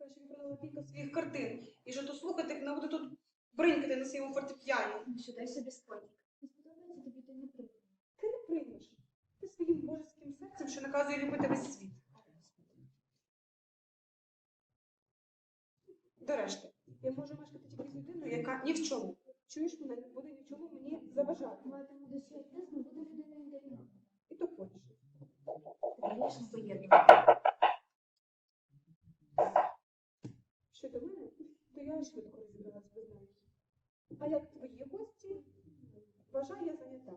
що він продала кілька своїх картин. І що то слухати, як вона буде тут бринькати на своєму фортепіані. Ну що, дай собі спокій. Не сподобається тобі, ти не приймеш. Ти не приймеш. Ти своїм божеським серцем, що наказує любити весь світ. До решти, я можу мешкати тільки з людиною, яка ні в чому. Чуєш мене, не буде ні в чому мені заважати. Матиму до святизну, буде людиною інтернату. І то хочеш. Вічно поєднувати. Що до мене, я швидко розібралась без неї. А як твої гості, вважаю, я зайнята.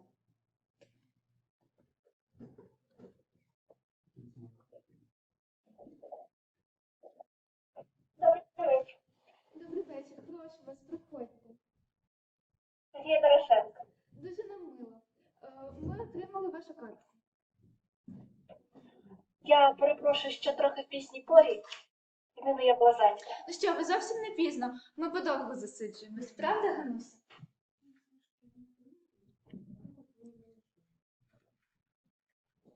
Добрий вечір. Прошу вас, проходьте. Софія Дорошенко. Дуже нам мило. Е, Ми отримали вашу картку. Я перепрошую, що трохи в пісній порі. Єдино я була зайнята. Ну що, ви зовсім не пізно. Ми подовго засиджуємось, правда, Гануся?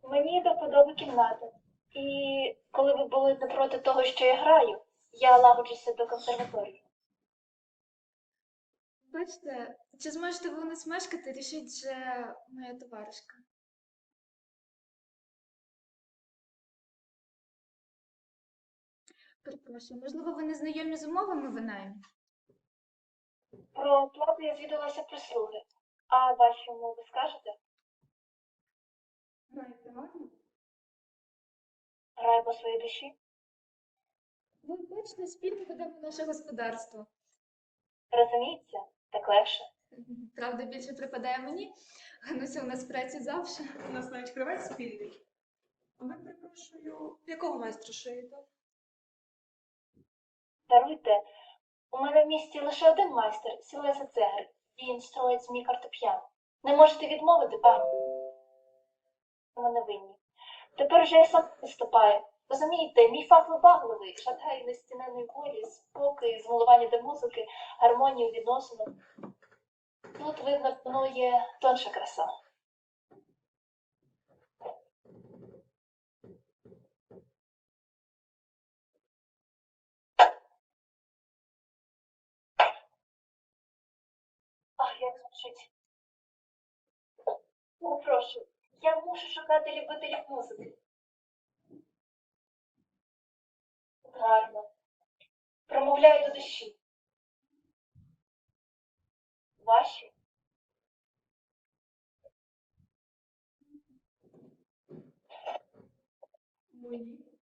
Мені до вподоби кімната. І коли ви були не проти того, що я граю, я лагоджуся до консерваторії. Бачите, чи зможете ви у нас мешкати, рішить вже моя товаришка. Перепрошую, можливо, ви не знайомі з умовами винайму? Про плату я звідалася прислуги. А ваші умови скажете? Граєте гарно? Граю по своїй душі. Ви бачите, спільно ведемо наше господарство. Розуміється? Так легше. Правда, більше припадає мені. Гануся у нас в праці завжди. У нас навіть кривець спільний. А ви, перепрошую, якого майстра шиєте? Даруйте, у мене в місті лише один майстер, Сілеса Цегер. Він строїть змій картоп'ян. Не можете відмовити, пані? Ви не винні. Тепер вже я сам виступаю. Розумієте, мій фах вибагливий, шатає нестіненої волі, спокій, змилування до музики, гармонію відносинок. Тут, видно, панує тонша краса. Як звучить. Ну, прошу, я мушу шукати любителів музики. Гарно. Промовляю до душі. Ваші? Мої.